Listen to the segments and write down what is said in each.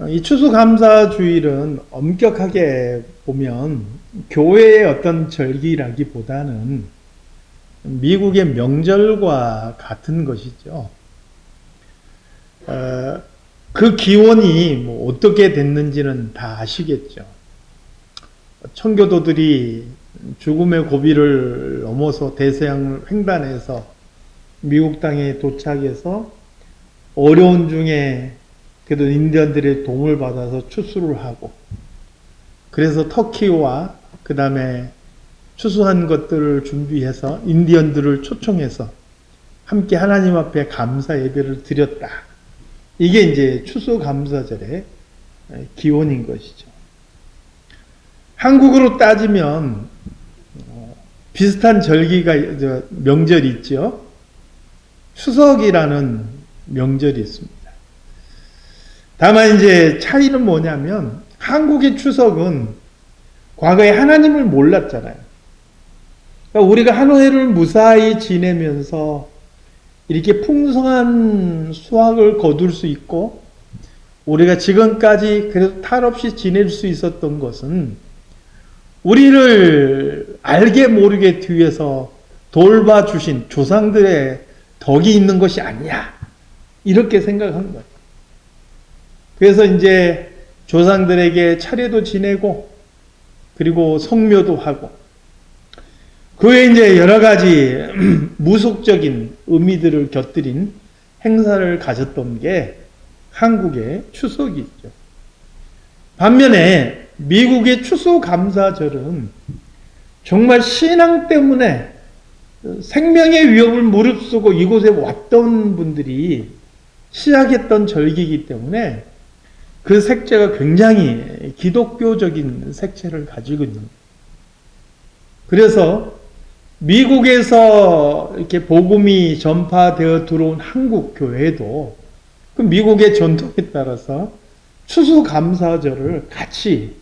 어, 이 추수감사주일은 엄격하게 보면 교회의 어떤 절기라기보다는 미국의 명절과 같은 것이죠. 어, 그 기원이 뭐 어떻게 됐는지는 다 아시겠죠. 청교도들이 죽음의 고비를 넘어서 대서양을 횡단해서 미국 땅에 도착해서 어려운 중에 그래도 인디언들의 도움을 받아서 추수를 하고 그래서 터키와 그 다음에 추수한 것들을 준비해서 인디언들을 초청해서 함께 하나님 앞에 감사 예배를 드렸다. 이게 이제 추수 감사절의 기원인 것이죠. 한국으로 따지면 어, 비슷한 절기가 명절이 있죠. 추석이라는 명절이 있습니다. 다만 이제 차이는 뭐냐면 한국의 추석은 과거에 하나님을 몰랐잖아요. 그러니까 우리가 한 해를 무사히 지내면서 이렇게 풍성한 수확을 거둘 수 있고 우리가 지금까지 그래도 탈 없이 지낼 수 있었던 것은 우리를 알게 모르게 뒤에서 돌봐주신 조상들의 덕이 있는 것이 아니냐. 이렇게 생각한 거예요. 그래서 이제 조상들에게 차례도 지내고, 그리고 성묘도 하고, 그 외에 이제 여러 가지 무속적인 의미들을 곁들인 행사를 가졌던 게 한국의 추석이죠. 반면에 미국의 추수감사절은 정말 신앙 때문에 생명의 위협을 무릅쓰고 이곳에 왔던 분들이 시작했던 절기이기 때문에 그 색채가 굉장히 기독교적인 색채를 가지고 있는. 그래서 미국에서 이렇게 복음이 전파되어 들어온 한국 교회도 그 미국의 전통에 따라서 추수감사절을 같이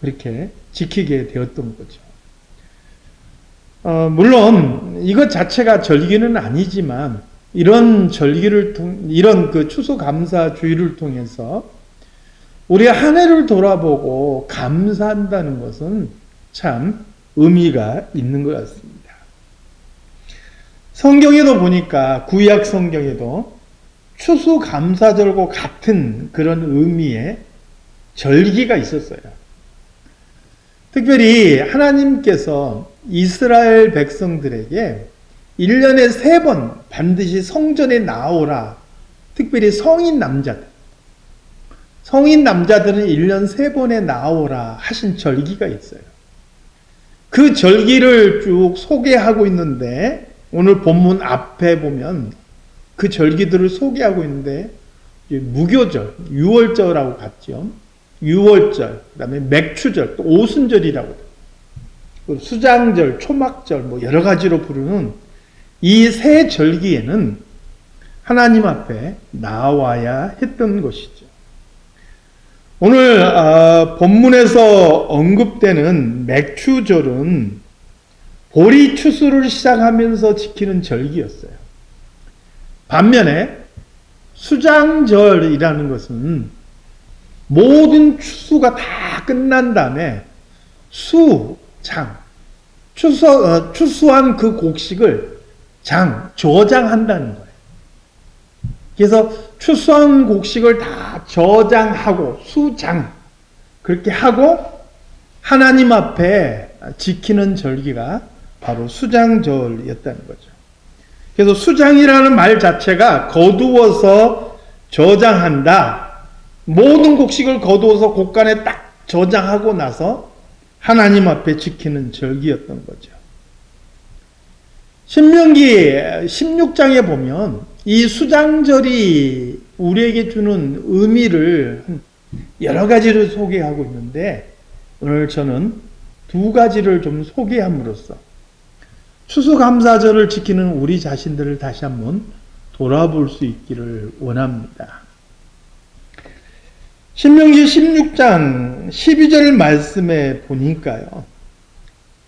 그렇게 지키게 되었던 거죠. 어, 물론 이것 자체가 절기는 아니지만 이런 절기를 통 이런 그 추수감사 주의를 통해서 우리 한 해를 돌아보고 감사한다는 것은 참 의미가 있는 것 같습니다. 성경에도 보니까 구약 성경에도 추수 감사절과 같은 그런 의미의 절기가 있었어요. 특별히 하나님께서 이스라엘 백성들에게 1년에 세번 반드시 성전에 나오라. 특별히 성인 남자들. 성인 남자들은 1년 세 번에 나오라 하신 절기가 있어요. 그 절기를 쭉 소개하고 있는데 오늘 본문 앞에 보면 그 절기들을 소개하고 있는데 무교절, 유월절하고 같죠. 유월절, 그다음에 맥추절, 또 오순절이라고 수장절, 초막절 뭐 여러 가지로 부르는 이 세 절기에는 하나님 앞에 나와야 했던 것이죠. 오늘 어, 본문에서 언급되는 맥추절은 보리 추수를 시작하면서 지키는 절기였어요. 반면에 수장절이라는 것은 모든 추수가 다 끝난 다음에 수, 장, 추수, 어, 추수한 그 곡식을 장, 저장한다는 거예요. 그래서 추수한 곡식을 다 저장하고 수장, 그렇게 하고 하나님 앞에 지키는 절기가 바로 수장절이었다는 거죠. 그래서 수장이라는 말 자체가 거두어서 저장한다. 모든 곡식을 거두어서 곡간에 딱 저장하고 나서 하나님 앞에 지키는 절기였던 거죠. 신명기 16장에 보면 이 수장절이 우리에게 주는 의미를 여러 가지를 소개하고 있는데 오늘 저는 두 가지를 좀 소개함으로써 추수감사절을 지키는 우리 자신들을 다시 한번 돌아볼 수 있기를 원합니다. 신명기 16장 12절 말씀에 보니까요.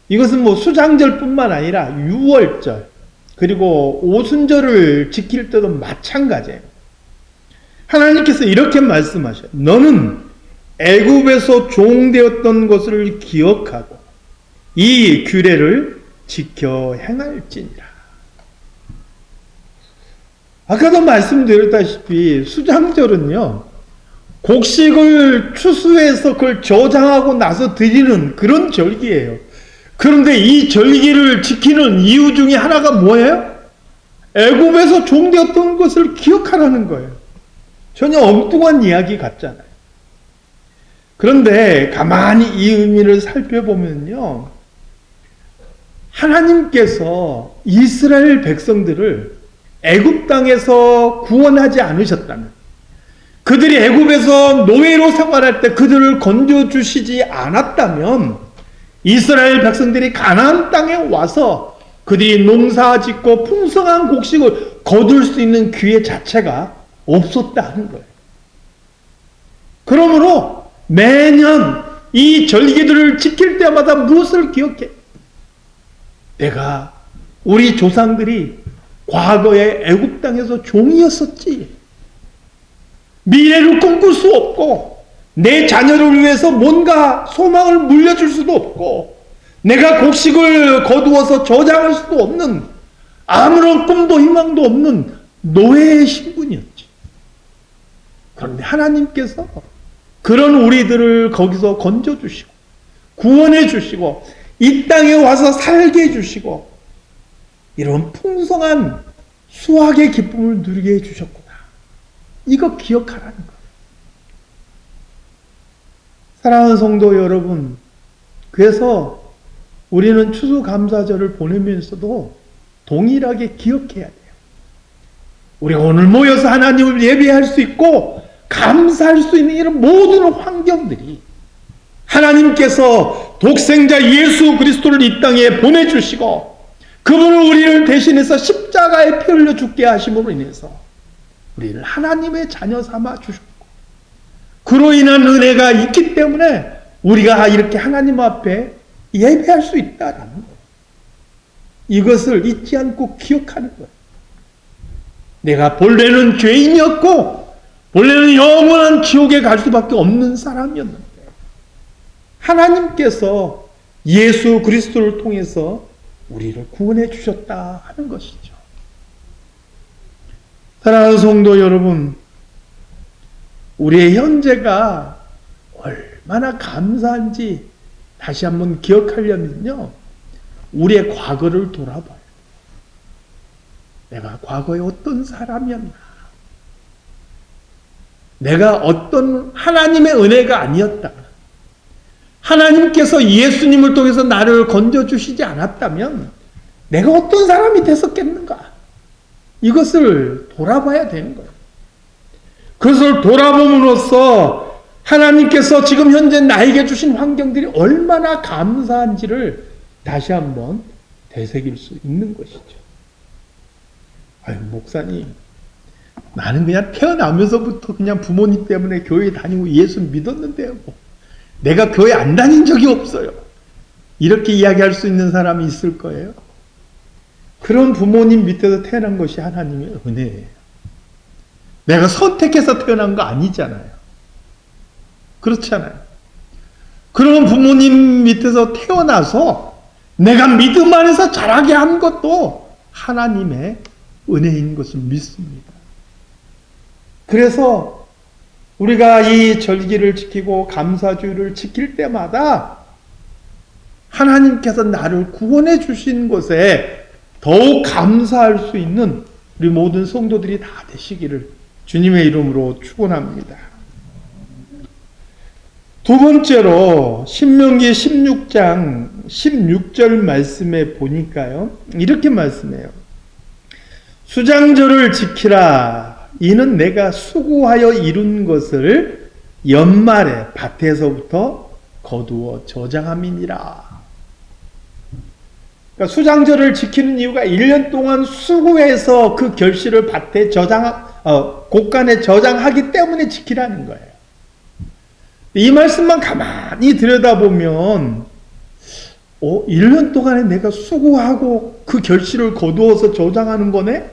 이것은 뭐 수장절뿐만 아니라 유월절 그리고 오순절을 지킬 때도 마찬가지예요. 하나님께서 이렇게 말씀하셔요. 너는 애굽에서 종되었던 것을 기억하고 이 규례를 지켜 행할지니라. 아까도 말씀드렸다시피 수장절은요. 곡식을 추수해서 그걸 저장하고 나서 드리는 그런 절기예요. 그런데 이 절기를 지키는 이유 중에 하나가 뭐예요? 애굽에서 종되었던 것을 기억하라는 거예요. 전혀 엉뚱한 이야기 같잖아요. 그런데 가만히 이 의미를 살펴보면요. 하나님께서 이스라엘 백성들을 애굽 땅에서 구원하지 않으셨다면 그들이 애굽에서 노예로 생활할 때 그들을 건져 주시지 않았다면 이스라엘 백성들이 가나안 땅에 와서 그들이 농사짓고 풍성한 곡식을 거둘 수 있는 기회 자체가 없었다는 거예요. 그러므로 매년 이 절기들을 지킬 때마다 무엇을 기억해? 내가 우리 조상들이 과거에 애굽 땅에서 종이었었지. 미래를 꿈꿀 수 없고 내 자녀를 위해서 뭔가 소망을 물려줄 수도 없고 내가 곡식을 거두어서 저장할 수도 없는 아무런 꿈도 희망도 없는 노예의 신분이었지. 그런데 하나님께서 그런 우리들을 거기서 건져주시고 구원해 주시고 이 땅에 와서 살게 해 주시고 이런 풍성한 수학의 기쁨을 누리게 해 주셨구나. 이거 기억하라는 거예요. 사랑하는 성도 여러분, 그래서 우리는 추수감사절을 보내면서도 동일하게 기억해야 돼요. 우리가 오늘 모여서 하나님을 예배할 수 있고 감사할 수 있는 이런 모든 환경들이 하나님께서 독생자 예수 그리스도를 이 땅에 보내주시고 그분을 우리를 대신해서 십자가에 피 흘려 죽게 하심으로 인해서 우리를 하나님의 자녀 삼아 주셨고 그로 인한 은혜가 있기 때문에 우리가 이렇게 하나님 앞에 예배할 수 있다라는. 이것을 잊지 않고 기억하는 거예요. 내가 본래는 죄인이었고 본래는 영원한 지옥에 갈 수밖에 없는 사람이었는데 하나님께서 예수 그리스도를 통해서 우리를 구원해 주셨다 하는 것이죠. 사랑하는 성도 여러분, 우리의 현재가 얼마나 감사한지 다시 한번 기억하려면요, 우리의 과거를 돌아봐요. 내가 과거에 어떤 사람이었나? 내가 어떤 하나님의 은혜가 아니었다. 하나님께서 예수님을 통해서 나를 건져주시지 않았다면 내가 어떤 사람이 됐었겠는가? 이것을 돌아봐야 되는 거예요. 그것을 돌아봄으로써 하나님께서 지금 현재 나에게 주신 환경들이 얼마나 감사한지를 다시 한번 되새길 수 있는 것이죠. 아유, 목사님. 나는 그냥 태어나면서부터 그냥 부모님 때문에 교회 다니고 예수 믿었는데요. 뭐. 내가 교회 안 다닌 적이 없어요. 이렇게 이야기할 수 있는 사람이 있을 거예요. 그런 부모님 밑에서 태어난 것이 하나님의 은혜예요. 내가 선택해서 태어난 거 아니잖아요. 그렇잖아요. 그런 부모님 밑에서 태어나서 내가 믿음 안에서 자라게 한 것도 하나님의 은혜인 것을 믿습니다. 그래서 우리가 이 절기를 지키고 감사주를 지킬 때마다 하나님께서 나를 구원해 주신 것에 더욱 감사할 수 있는 우리 모든 성도들이 다 되시기를 주님의 이름으로 축원합니다. 두 번째로 신명기 16장 16절 말씀에 보니까요. 이렇게 말씀해요. 수장절을 지키라. 이는 내가 수고하여 이룬 것을 연말에 밭에서부터 거두어 저장함이니라. 그러니까 수장절을 지키는 이유가 1년 동안 수고해서 그 결실을 밭에 저장, 어, 곳간에 저장하기 때문에 지키라는 거예요. 이 말씀만 가만히 들여다보면, 어, 1년 동안에 내가 수고하고 그 결실을 거두어서 저장하는 거네?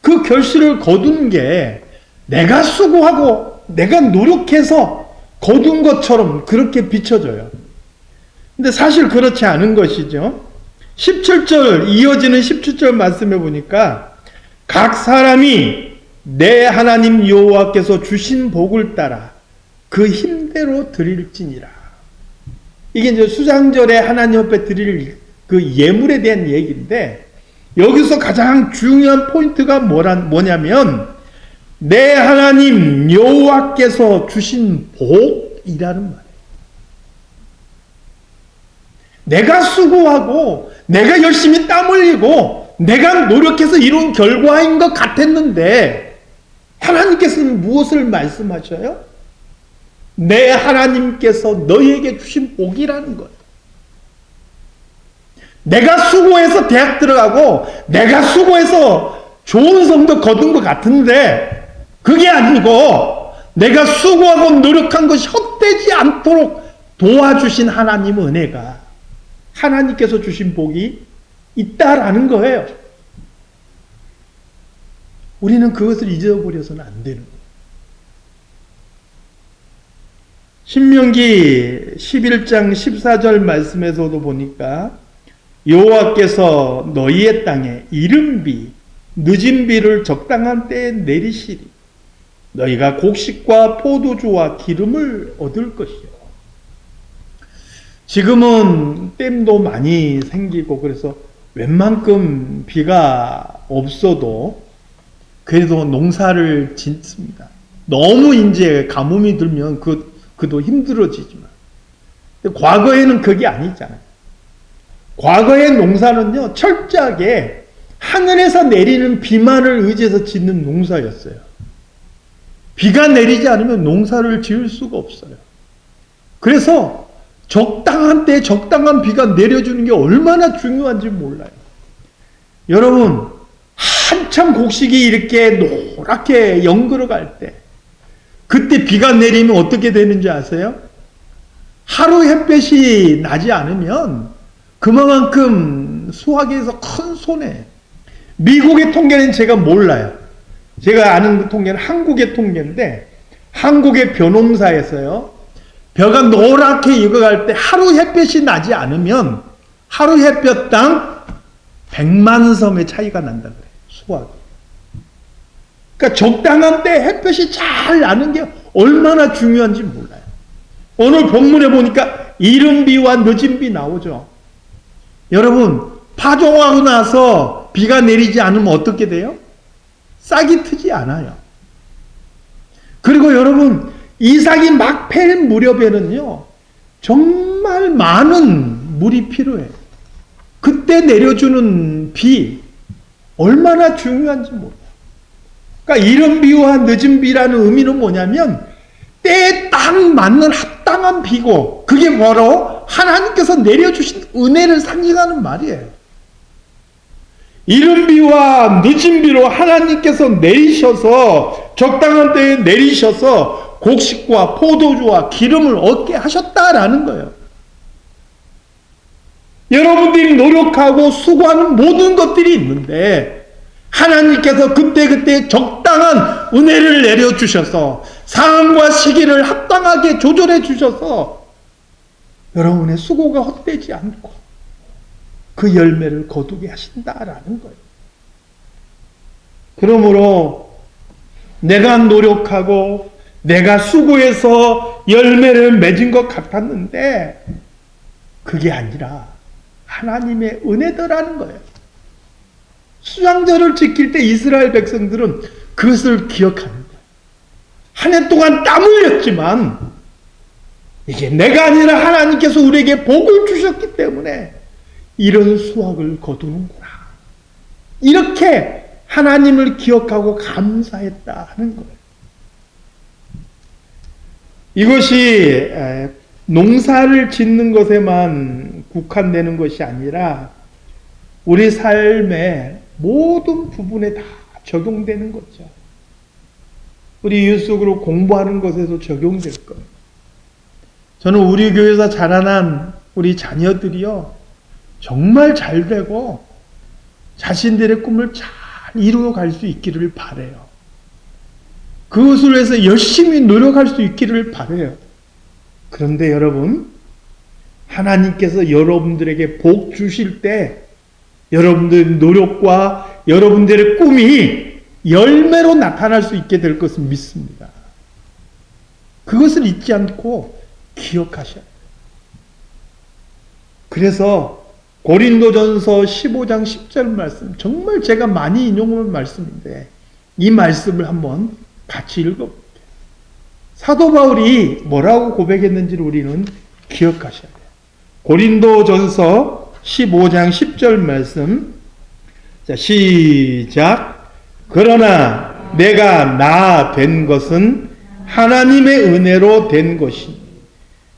그 결실을 거둔 게 내가 수고하고 내가 노력해서 거둔 것처럼 그렇게 비춰져요. 근데 사실 그렇지 않은 것이죠. 17절 이어지는 17절 말씀해 보니까 각 사람이 내 하나님 여호와께서 주신 복을 따라 그 힘대로 드릴지니라. 이게 이제 수장절에 하나님 앞에 드릴 그 예물에 대한 얘기인데 여기서 가장 중요한 포인트가 뭐란 뭐냐면 내 하나님 여호와께서 주신 복이라는 말이에요. 내가 수고하고 내가 열심히 땀 흘리고 내가 노력해서 이룬 결과인 것 같았는데 하나님께서는 무엇을 말씀하셔요? 내 하나님께서 너희에게 주신 복이라는 거예요. 내가 수고해서 대학 들어가고 내가 수고해서 좋은 성도 거둔 것 같은데 그게 아니고 내가 수고하고 노력한 것이 헛되지 않도록 도와주신 하나님 은혜가 하나님께서 주신 복이 있다라는 거예요. 우리는 그것을 잊어버려서는 안 되는. 신명기 11장 14절 말씀에서도 보니까 여호와께서 너희의 땅에 이른 비, 늦은 비를 적당한 때에 내리시리. 너희가 곡식과 포도주와 기름을 얻을 것이요. 지금은 댐도 많이 생기고 그래서 웬만큼 비가 없어도 그래도 농사를 짓습니다. 너무 이제 가뭄이 들면 그, 그도 힘들어지지만. 과거에는 그게 아니잖아요. 과거의 농사는요, 철저하게 하늘에서 내리는 비만을 의지해서 짓는 농사였어요. 비가 내리지 않으면 농사를 지을 수가 없어요. 그래서 적당한 때 적당한 비가 내려주는 게 얼마나 중요한지 몰라요. 여러분, 한참 곡식이 이렇게 노랗게 연그러 갈 때, 그때 비가 내리면 어떻게 되는지 아세요? 하루 햇볕이 나지 않으면 그만큼 수확에서 큰 손해. 미국의 통계는 제가 몰라요. 제가 아는 그 통계는 한국의 통계인데, 한국의 벼농사에서요, 벼가 노랗게 익어갈 때 하루 햇볕이 나지 않으면 하루 햇볕당 100만 섬의 차이가 난다 그래요. 수확. 그러니까 적당한 때 햇볕이 잘 나는 게 얼마나 중요한지 몰라요. 오늘 본문에 보니까 이른 비와 늦은 비 나오죠. 여러분, 파종하고 나서 비가 내리지 않으면 어떻게 돼요? 싹이 트지 않아요. 그리고 여러분, 이삭이 막팰 무렵에는요, 정말 많은 물이 필요해요. 그때 내려주는 비, 얼마나 중요한지 몰라요. 그러니까 이른 비와 늦은 비라는 의미는 뭐냐면, 때에 딱 맞는 합당한 비고, 그게 바로 하나님께서 내려주신 은혜를 상징하는 말이에요. 이른 비와 늦은 비로 하나님께서 내리셔서, 적당한 때에 내리셔서, 곡식과 포도주와 기름을 얻게 하셨다라는 거예요. 여러분들이 노력하고 수고하는 모든 것들이 있는데 하나님께서 그때그때 적당한 은혜를 내려주셔서 상황과 시기를 합당하게 조절해 주셔서 여러분의 수고가 헛되지 않고 그 열매를 거두게 하신다라는 거예요. 그러므로 내가 노력하고 내가 수고해서 열매를 맺은 것 같았는데 그게 아니라 하나님의 은혜더라는 거예요. 수장절을 지킬 때 이스라엘 백성들은 그것을 기억하는 거예요. 한 해 동안 땀 흘렸지만 이게 내가 아니라 하나님께서 우리에게 복을 주셨기 때문에 이런 수확을 거두는구나. 이렇게 하나님을 기억하고 감사했다 하는 거예요. 이것이 농사를 짓는 것에만 국한되는 것이 아니라 우리 삶의 모든 부분에 다 적용되는 거죠. 우리 유속으로 공부하는 것에도 적용될 거예요. 저는 우리 교회에서 자라난 우리 자녀들이요, 정말 잘 되고 자신들의 꿈을 잘 이루어 갈 수 있기를 바래요. 그것을 위해서 열심히 노력할 수 있기를 바래요. 그런데 여러분, 하나님께서 여러분들에게 복 주실 때 여러분들의 노력과 여러분들의 꿈이 열매로 나타날 수 있게 될 것을 믿습니다. 그것을 잊지 않고 기억하셔야 돼요. 그래서 고린도전서 15장 10절 말씀 정말 제가 많이 인용한 말씀인데 이 말씀을 한번 같이 읽어볼게요. 사도 바울이 뭐라고 고백했는지를 우리는 기억하셔야 돼요. 고린도 전서 15장 10절 말씀 자 시작 그러나 내가 나 된 것은 하나님의 은혜로 된 것이니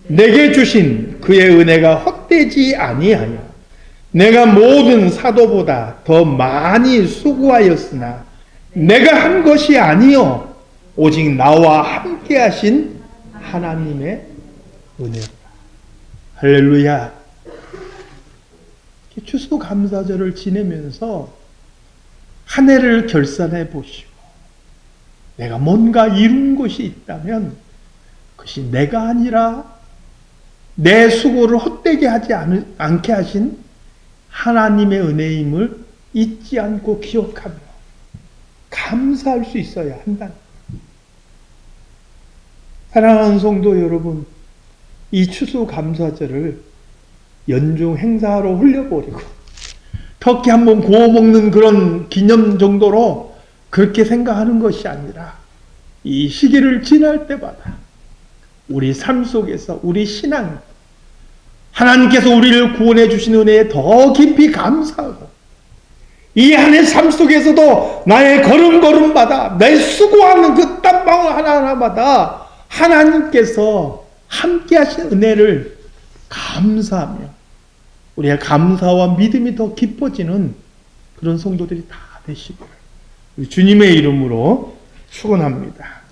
내게 주신 그의 은혜가 헛되지 아니하여 내가 모든 사도보다 더 많이 수고하였으나 내가 한 것이 아니요 오직 나와 함께 하신 하나님의 은혜로다. 할렐루야. 추수 감사절을 지내면서 한 해를 결산해 보시고 내가 뭔가 이룬 것이 있다면 그것이 내가 아니라 내 수고를 헛되게 하지 않, 않게 하신 하나님의 은혜임을 잊지 않고 기억하며 감사할 수 있어야 한다. 사랑하는 성도 여러분, 이 추수 감사절을 연중 행사로 흘려버리고 터키 한번 구워 먹는 그런 기념 정도로 그렇게 생각하는 것이 아니라 이 시기를 지날 때마다 우리 삶 속에서 우리 신앙 하나님께서 우리를 구원해 주신 은혜에 더 깊이 감사하고 이 한해 삶 속에서도 나의 걸음걸음마다 내 수고하는 그 땀방울 하나하나마다 하나님께서 함께 하신 은혜를 감사하며 우리의 감사와 믿음이 더 깊어지는 그런 성도들이 다 되시기를 주님의 이름으로 축원합니다.